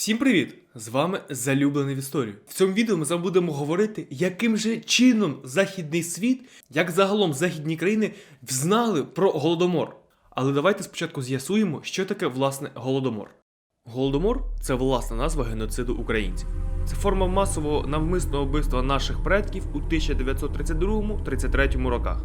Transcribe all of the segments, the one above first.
Всім привіт! З вами Залюблений в історію. В цьому відео ми з вами будемо говорити, яким же чином західний світ, як загалом західні країни взнали про голодомор. Але давайте спочатку з'ясуємо, що таке власне голодомор. Голодомор це власна назва геноциду українців. Це форма масового навмисного вбивства наших предків у 1932-33 роках.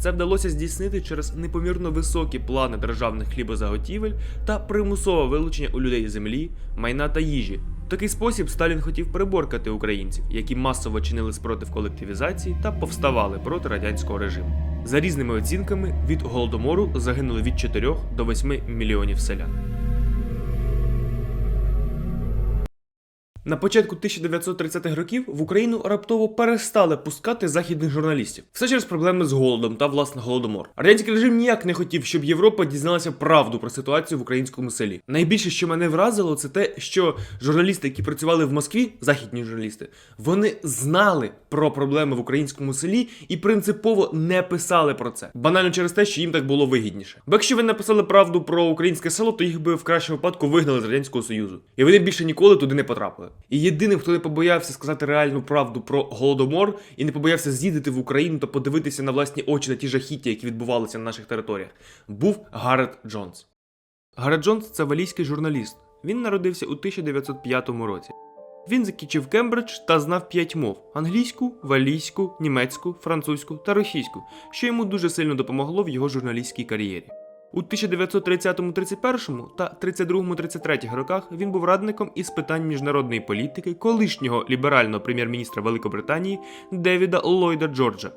Це вдалося здійснити через непомірно високі плани державних хлібозаготівель та примусове вилучення у людей землі, майна та їжі. В такий спосіб Сталін хотів приборкати українців, які масово чинили спротив колективізації та повставали проти радянського режиму. За різними оцінками, від голодомору загинули від 4 до 8 мільйонів селян. На початку 1930-х років в Україну раптово перестали пускати західних журналістів. Все через проблеми з голодом та власне голодомор. Радянський режим ніяк не хотів, щоб Європа дізналася правду про ситуацію в українському селі. Найбільше, що мене вразило, це те, що журналісти, які працювали в Москві, західні журналісти, вони знали про проблеми в українському селі і принципово не писали про це. Банально через те, що їм так було вигідніше. Бо якщо ви написали правду про українське село, то їх би в кращому випадку вигнали з радянського союзу, і вони більше ніколи туди не потрапили. І єдиним, хто не побоявся сказати реальну правду про голодомор і не побоявся з'їздити в Україну та подивитися на власні очі на ті жахіття, які відбувалися на наших територіях, був Гаррет Джонс. Гаррет Джонс це валійський журналіст. Він народився у 1905 році. Він закінчив Кембридж та знав п'ять мов: англійську, валійську, німецьку, французьку та російську, що йому дуже сильно допомогло в його журналістській кар'єрі. У 1930-31 та 32-33 роках він був радником із питань міжнародної політики колишнього ліберального прем'єр-міністра Великобританії Девіда Ллойда Джорджа.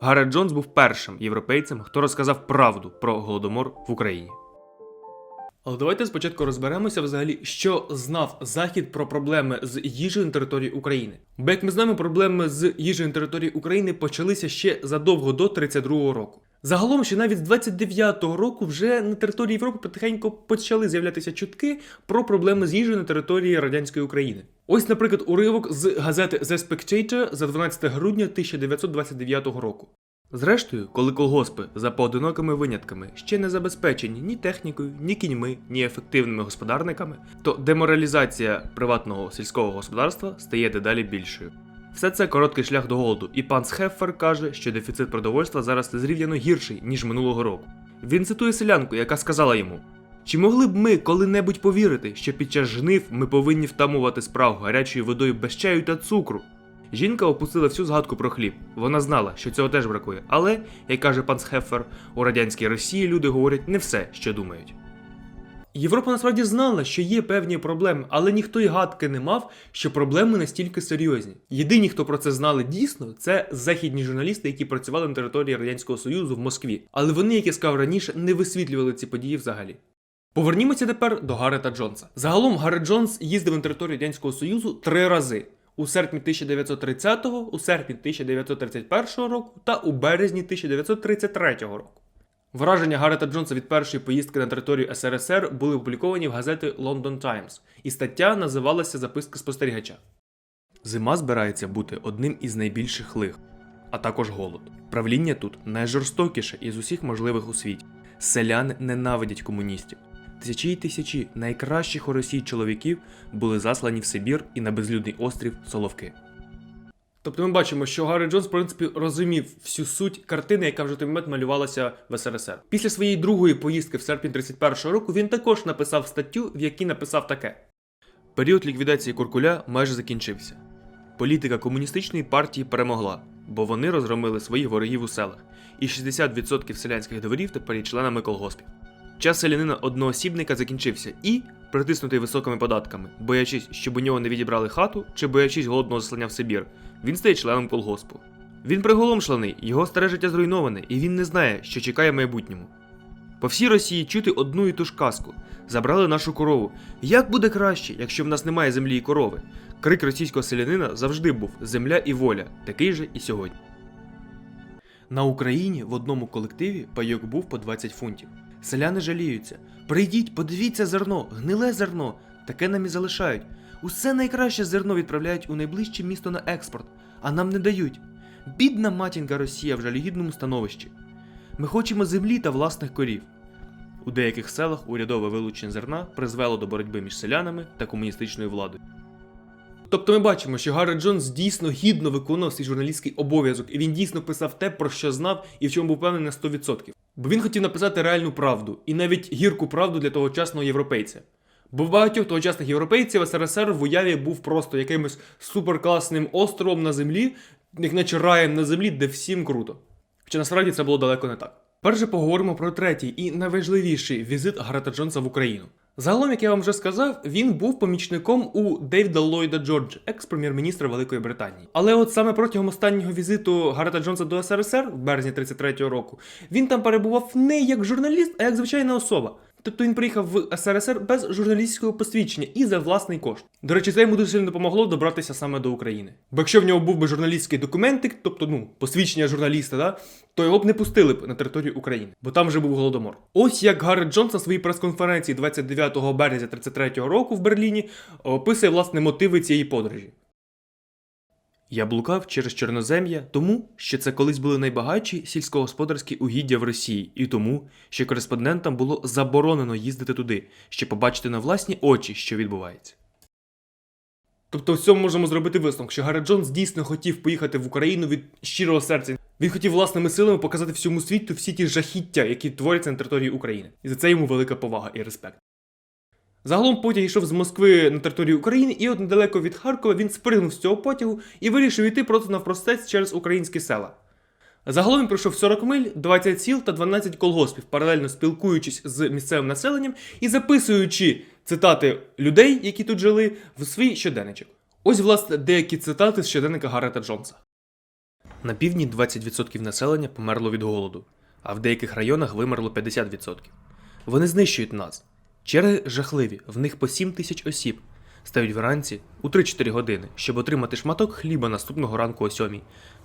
Гаррет Джонс був першим європейцем, хто розказав правду про голодомор в Україні. Але давайте спочатку розберемося взагалі, що знав Захід про проблеми з їжею на території України. Бо як ми знаємо, проблеми з їжею на території України почалися ще задовго до 32-го року. Загалом, ще навіть з 29-го року вже на території Європи потихеньку почали з'являтися чутки про проблеми з їжею на території радянської України. Ось, наприклад, уривок з газети The Spectator за 12 грудня 1929 року. Зрештою, коли колгоспи за поодинокими винятками ще не забезпечені ні технікою, ні кіньми, ні ефективними господарниками, то деморалізація приватного сільського господарства стає дедалі більшою. Все це короткий шлях до голоду, і пан Схеффер каже, що дефіцит продовольства зараз незрівняно гірший, ніж минулого року. Він цитує селянку, яка сказала йому: Чи могли б ми коли-небудь повірити, що під час жнив ми повинні втамувати справу гарячою водою без чаю та цукру? Жінка опустила всю згадку про хліб. Вона знала, що цього теж бракує. Але, як каже пан Схеффер, у радянській Росії люди говорять не все, що думають. Європа насправді знала, що є певні проблеми, але ніхто й гадки не мав, що проблеми настільки серйозні. Єдині, хто про це знали дійсно, це західні журналісти, які працювали на території Радянського Союзу в Москві. Але вони, як я сказав раніше, не висвітлювали ці події взагалі. Повернімося тепер до Гаррета Джонса. Загалом Гаррет Джонс їздив на територію Радянського Союзу три рази. У серпні 1930-го, у серпні 1931 року та у березні 1933 року. Враження Гаррета Джонса від першої поїздки на територію СРСР були опубліковані в газети London Times, і стаття називалася Записка спостерігача. Зима збирається бути одним із найбільших лих, а також голод. Правління тут найжорстокіше із усіх можливих у світі. Селяни ненавидять комуністів. Тисячі й тисячі найкращих у Росії чоловіків були заслані в Сибір і на безлюдний острів Соловки. Тобто ми бачимо, що Гаррі Джонс, в принципі, розумів всю суть картини, яка вже той момент малювалася в СРСР. Після своєї другої поїздки в серпні 31-го року він також написав статтю, в якій написав таке: період ліквідації Куркуля майже закінчився. Політика комуністичної партії перемогла, бо вони розгромили своїх ворогів у селах, і 60% селянських дворів тепер є членами колгоспів. Час селянина одноосібника закінчився і, притиснутий високими податками, боячись, щоб у нього не відібрали хату чи боячись голодного заслання в Сибір, він стає членом колгоспу. Він приголомшлений, його старе життя зруйноване, і він не знає, що чекає в майбутньому. По всій Росії чути одну і ту ж казку. Забрали нашу корову. Як буде краще, якщо в нас немає землі і корови? Крик російського селянина завжди був земля і воля, такий же і сьогодні. На Україні в одному колективі пайок був по 20 фунтів. Селяни жаліються. Прийдіть, подивіться зерно, гниле зерно, таке нам і залишають. Усе найкраще зерно відправляють у найближче місто на експорт, а нам не дають. Бідна матінка Росія в жалюгідному становищі. Ми хочемо землі та власних корів. У деяких селах урядове вилучення зерна призвело до боротьби між селянами та комуністичною владою. Тобто ми бачимо, що Гаррет Джонс дійсно гідно виконував свій журналістський обов'язок, і він дійсно писав те, про що знав і в чому був певний на 100%. Бо він хотів написати реальну правду, і навіть гірку правду для тогочасного європейця. Бо в багатьох тогочасних європейців СРСР в уяві був просто якимось суперкласним островом на землі, як наче раєм на землі, де всім круто. Хоча насправді це було далеко не так. Перше поговоримо про третій і найважливіший візит Гарета Джонса в Україну. Загалом, як я вам вже сказав, він був помічником у Дейвіда Ллойда Джорджа, екс-прем'єр-міністра Великої Британії. Але от саме протягом останнього візиту Гарета Джонса до СРСР в березні 33-го року він там перебував не як журналіст, а як звичайна особа. Тобто він приїхав в СРСР без журналістського посвідчення і за власний кошт. До речі, це йому дуже сильно допомогло добратися саме до України. Бо якщо в нього був би журналістський документик, тобто ну посвідчення журналіста, да, то його б не пустили б на територію України, бо там вже був голодомор. Ось як Гаррет Джонс на своїй прес-конференції 29 березня 33-го року в Берліні описує власне мотиви цієї подорожі. Я блукав через Чорнозем'я тому, що це колись були найбагатші сільськогосподарські угіддя в Росії, і тому, що кореспондентам було заборонено їздити туди, щоб побачити на власні очі, що відбувається. Тобто в цьому можемо зробити висновок, що Гаррет Джонс дійсно хотів поїхати в Україну від щирого серця. Він хотів власними силами показати всьому світу всі ті жахіття, які творяться на території України. І за це йому велика повага і респект. Загалом потяг йшов з Москви на територію України, і от недалеко від Харкова він спригнув з цього потягу і вирішив йти просто навпростець через українські села. Загалом він пройшов 40 миль, 20 сіл та 12 колгоспів, паралельно спілкуючись з місцевим населенням і записуючи цитати людей, які тут жили, в свій щоденничок. Ось, власне, деякі цитати з щоденника Гаррета Джонса. На півдні 20% населення померло від голоду, а в деяких районах вимерло 50%. Вони знищують нас. Черги жахливі, в них по 7 тисяч осіб. Стають вранці у 3-4 години, щоб отримати шматок хліба наступного ранку о 7.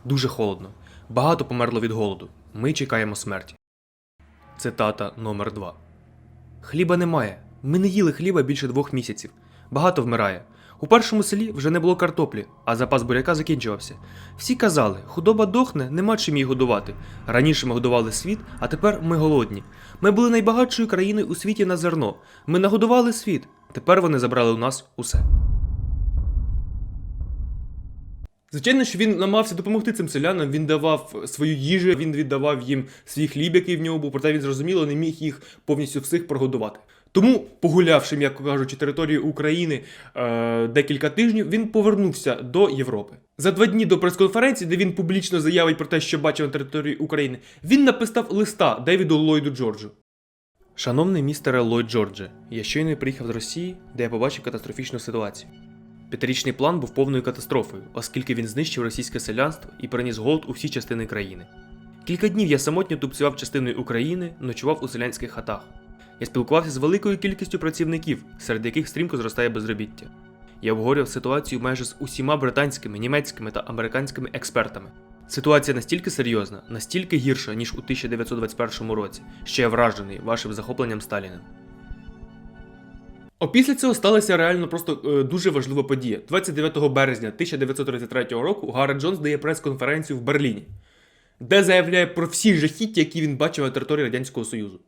Дуже холодно. Багато померло від голоду. Ми чекаємо смерті. Цитата номер 2 Хліба немає. Ми не їли хліба більше двох місяців. Багато вмирає. У першому селі вже не було картоплі, а запас буряка закінчувався. Всі казали, худоба дохне, нема чим її годувати. Раніше ми годували світ, а тепер ми голодні. Ми були найбагатшою країною у світі на зерно. Ми нагодували світ. Тепер вони забрали у нас усе. Звичайно, що він намагався допомогти цим селянам, він давав свою їжу, він віддавав їм свій хліб, який в нього був, проте він зрозуміло не міг їх повністю всіх прогодувати. Тому, погулявши, м'яко кажучи, територію України е, декілька тижнів, він повернувся до Європи. За два дні до прес-конференції, де він публічно заявить про те, що бачив на території України, він написав листа Девіду Ллойду Джорджу. Шановний містере Ллойд Джордже, я щойно приїхав з Росії, де я побачив катастрофічну ситуацію. П'ятирічний план був повною катастрофою, оскільки він знищив російське селянство і приніс голод у всі частини країни. Кілька днів я самотньо тупцював частиною України, ночував у селянських хатах. Я спілкувався з великою кількістю працівників, серед яких стрімко зростає безробіття. Я обговорював ситуацію майже з усіма британськими, німецькими та американськими експертами. Ситуація настільки серйозна, настільки гірша, ніж у 1921 році, що я вражений вашим захопленням Сталіним. Опісля цього сталася реально просто е, дуже важлива подія. 29 березня 1933 року Гаррет Джонс дає прес-конференцію в Берліні, де заявляє про всі жахіття, які він бачив на території Радянського Союзу.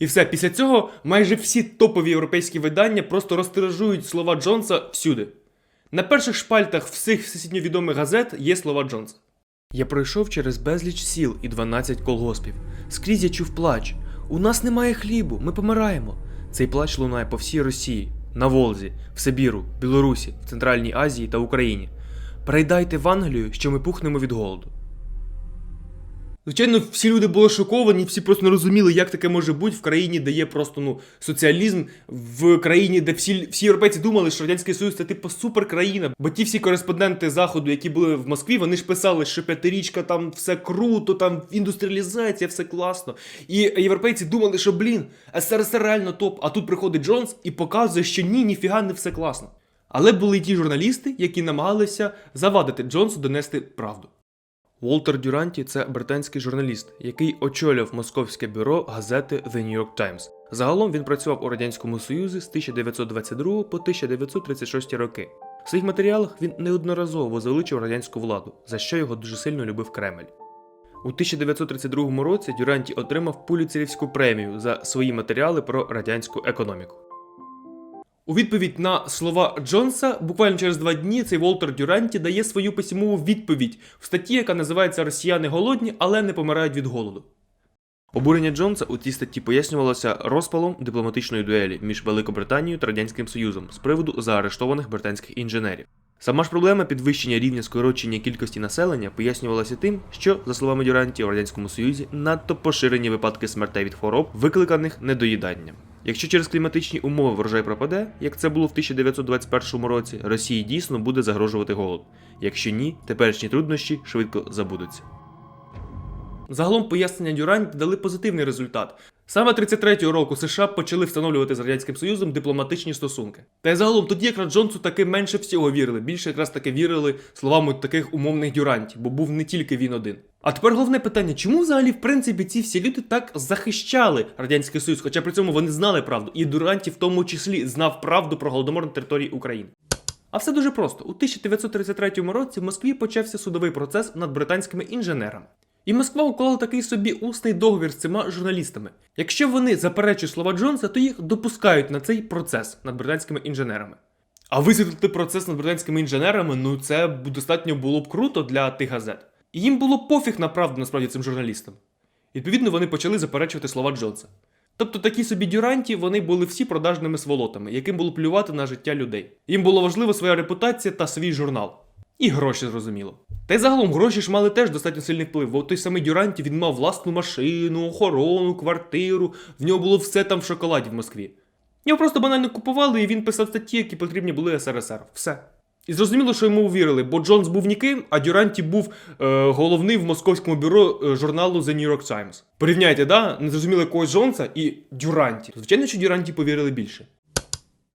І все, після цього майже всі топові європейські видання просто розтиражують слова Джонса всюди. На перших шпальтах всіх всесвітньо відомих газет є слова Джонса. Я пройшов через безліч сіл і 12 колгоспів. Скрізь я чув плач. У нас немає хлібу, ми помираємо. Цей плач лунає по всій Росії, на Волзі, в Сибіру, Білорусі, в Центральній Азії та Україні. Передайте в Англію, що ми пухнемо від голоду. Звичайно, всі люди були шоковані, всі просто не розуміли, як таке може бути в країні, де є просто ну соціалізм, в країні, де всі, всі європейці думали, що радянський союз це типу суперкраїна. Бо ті всі кореспонденти заходу, які були в Москві, вони ж писали, що п'ятирічка там все круто, там індустріалізація, все класно. І європейці думали, що блін, СРСР реально топ. А тут приходить Джонс і показує, що ні, ніфіга не все класно. Але були й ті журналісти, які намагалися завадити Джонсу донести правду. Волтер Дюранті це британський журналіст, який очолював московське бюро газети The New York Times. Загалом він працював у радянському союзі з 1922 по 1936 роки. В своїх матеріалах він неодноразово возвеличив радянську владу, за що його дуже сильно любив Кремль. У 1932 році Дюранті отримав Пуліцерівську премію за свої матеріали про радянську економіку. У відповідь на слова Джонса, буквально через два дні цей Волтер Дюранті дає свою письмову відповідь в статті, яка називається Росіяни голодні, але не помирають від голоду. Обурення Джонса у цій статті пояснювалося розпалом дипломатичної дуелі між Великобританією та Радянським Союзом з приводу заарештованих британських інженерів. Сама ж проблема підвищення рівня скорочення кількості населення пояснювалася тим, що, за словами Дюранті, у Радянському Союзі надто поширені випадки смертей від хвороб, викликаних недоїданням. Якщо через кліматичні умови врожай пропаде, як це було в 1921 році, Росії дійсно буде загрожувати голод. Якщо ні, теперішні труднощі швидко забудуться. Загалом пояснення Дюранті дали позитивний результат. Саме 33-го року США почали встановлювати з Радянським Союзом дипломатичні стосунки. Та й загалом тоді якраз Джонсу таки менше всього вірили, більше якраз таки вірили словами таких умовних дюрантів, бо був не тільки він один. А тепер головне питання: чому взагалі, в принципі, ці всі люди так захищали Радянський Союз, хоча при цьому вони знали правду, і Дюранті в тому числі знав правду про голодомор на території України. А все дуже просто. У 1933 році в Москві почався судовий процес над британськими інженерами. І Москва уклала такий собі усний договір з цими журналістами. Якщо вони заперечують слова Джонса, то їх допускають на цей процес над британськими інженерами. А висвітлити процес над британськими інженерами, ну це достатньо було б круто для тих газет. І їм було пофіг на правду насправді цим журналістам. Відповідно, вони почали заперечувати слова Джонса. Тобто такі собі дюранті вони були всі продажними сволотами, яким було плювати на життя людей. Їм було важливо своя репутація та свій журнал. І гроші, зрозуміло. Та й загалом гроші ж мали теж достатньо сильний вплив, бо той самий Дюранті він мав власну машину, охорону, квартиру, в нього було все там в шоколаді в Москві. Його просто банально купували, і він писав статті, які потрібні були СРСР. Все. І зрозуміло, що йому увірили, бо Джонс був ніким, а Дюранті був е, головний в московському бюро е, журналу The New York Times. Порівняйте, да? Не зрозуміли когось Джонса і Дюранті. Звичайно, що Дюранті повірили більше.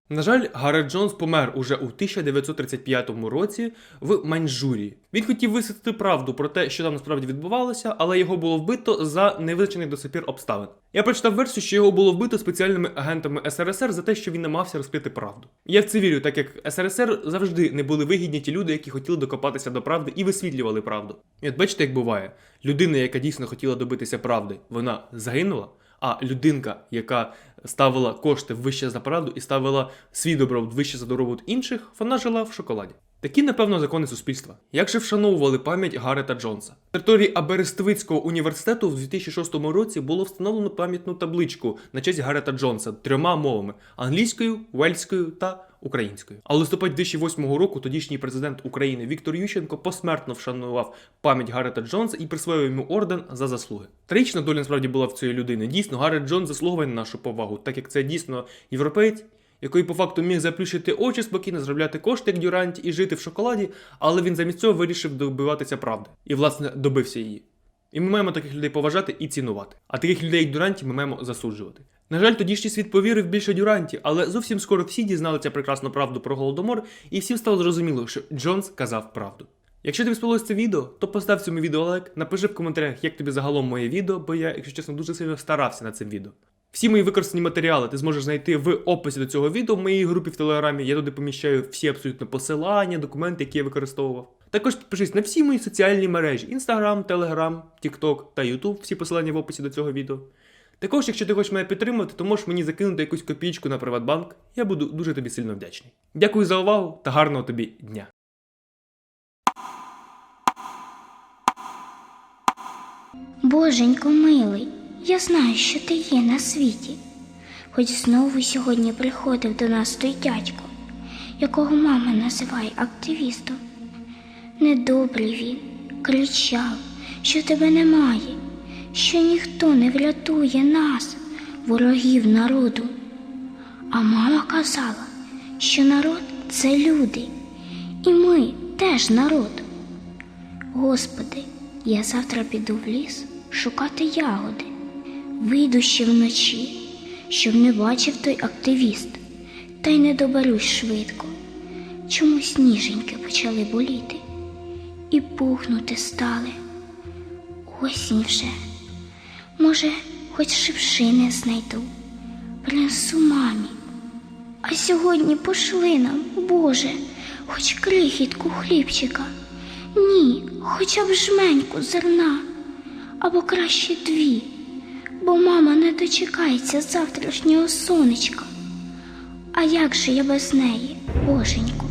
На жаль, Гаррет Джонс помер уже у 1935 році в Маньчжурії. Він хотів висвітлити правду про те, що там насправді відбувалося, але його було вбито за невизначених до сих обставин. Я прочитав версію, що його було вбито спеціальними агентами СРСР за те, що він намагався розкрити правду. Я в це вірю, так як СРСР завжди не були вигідні ті люди, які хотіли докопатися до правди і висвітлювали правду. І от бачите, як буває, людина, яка дійсно хотіла добитися правди, вона загинула. А людинка, яка ставила кошти вище за правду і ставила свій добробут вище за добробут інших, вона жила в шоколаді. Такі, напевно, закони суспільства. Як же вшановували пам'ять Гарета Джонса? На території Аберестовицького університету в 2006 році було встановлено пам'ятну табличку на честь Гарета Джонса трьома мовами: англійською, вельською та українською. А в листопаді 2008 року тодішній президент України Віктор Ющенко посмертно вшанував пам'ять Гарета Джонса і присвоїв йому орден за заслуги. Трагічна доля насправді була в цієї людини. Дійсно, Гарет Джонс заслуговує на нашу повагу, так як це дійсно європеєць. Який по факту міг заплющити очі, спокійно заробляти кошти як дюранті і жити в шоколаді, але він замість цього вирішив добиватися правди і, власне, добився її. І ми маємо таких людей поважати і цінувати. А таких людей, як Дюранті, ми маємо засуджувати. На жаль, тодішній світ повірив більше Дюранті, але зовсім скоро всі дізналися прекрасну правду про голодомор, і всім стало зрозуміло, що Джонс казав правду. Якщо тобі сподобалось це відео, то постав цьому відео лайк, напиши в коментарях, як тобі загалом моє відео, бо я, якщо чесно, дуже сильно старався над цим відео. Всі мої використані матеріали ти зможеш знайти в описі до цього відео в моїй групі в Телеграмі. Я туди поміщаю всі абсолютно посилання, документи, які я використовував. Також підпишись на всі мої соціальні мережі: Instagram, Telegram, TikTok та YouTube. Всі посилання в описі до цього відео. Також, якщо ти хочеш мене підтримати, то можеш мені закинути якусь копійку на Приватбанк. Я буду дуже тобі сильно вдячний. Дякую за увагу та гарного тобі дня! Боженько милий, я знаю, що ти є на світі. Хоч знову сьогодні приходив до нас той дядько, якого мама називає активістом. Недобрий він кричав, що тебе немає, що ніхто не врятує нас, ворогів народу. А мама казала, що народ це люди, і ми теж народ. Господи, я завтра піду в ліс шукати ягоди. Вийду ще вночі, щоб не бачив той активіст, та й не доберусь швидко. Чомусь ніженьки почали боліти і пухнути стали. Осінь вже. Може, хоч шипшини знайду, принесу мамі. А сьогодні пошли нам, Боже, хоч крихітку хлібчика. Ні, хоча б жменьку зерна, або краще дві, бо мама не дочекається завтрашнього сонечка. А як же я без неї, боженько